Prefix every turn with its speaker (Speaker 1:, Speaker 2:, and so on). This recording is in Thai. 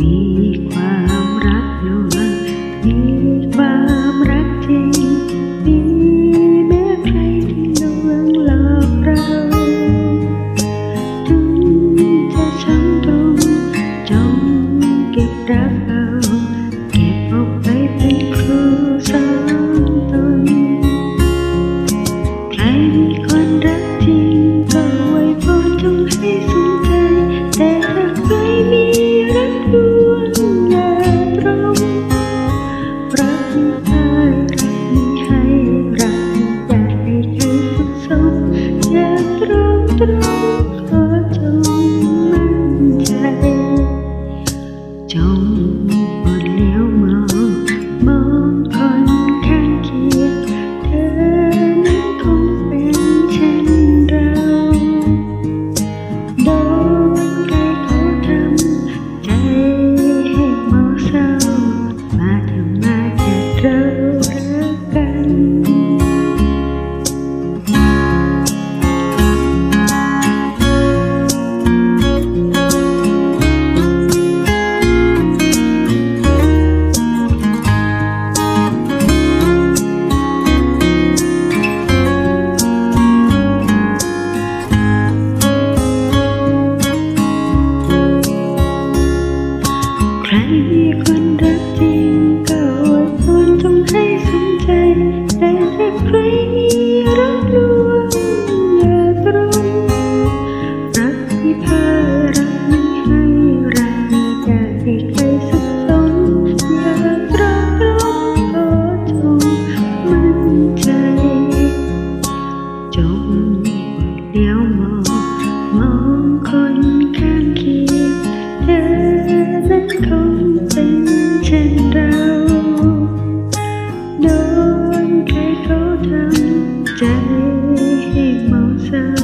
Speaker 1: มีความรักอยู่ Oh, myself.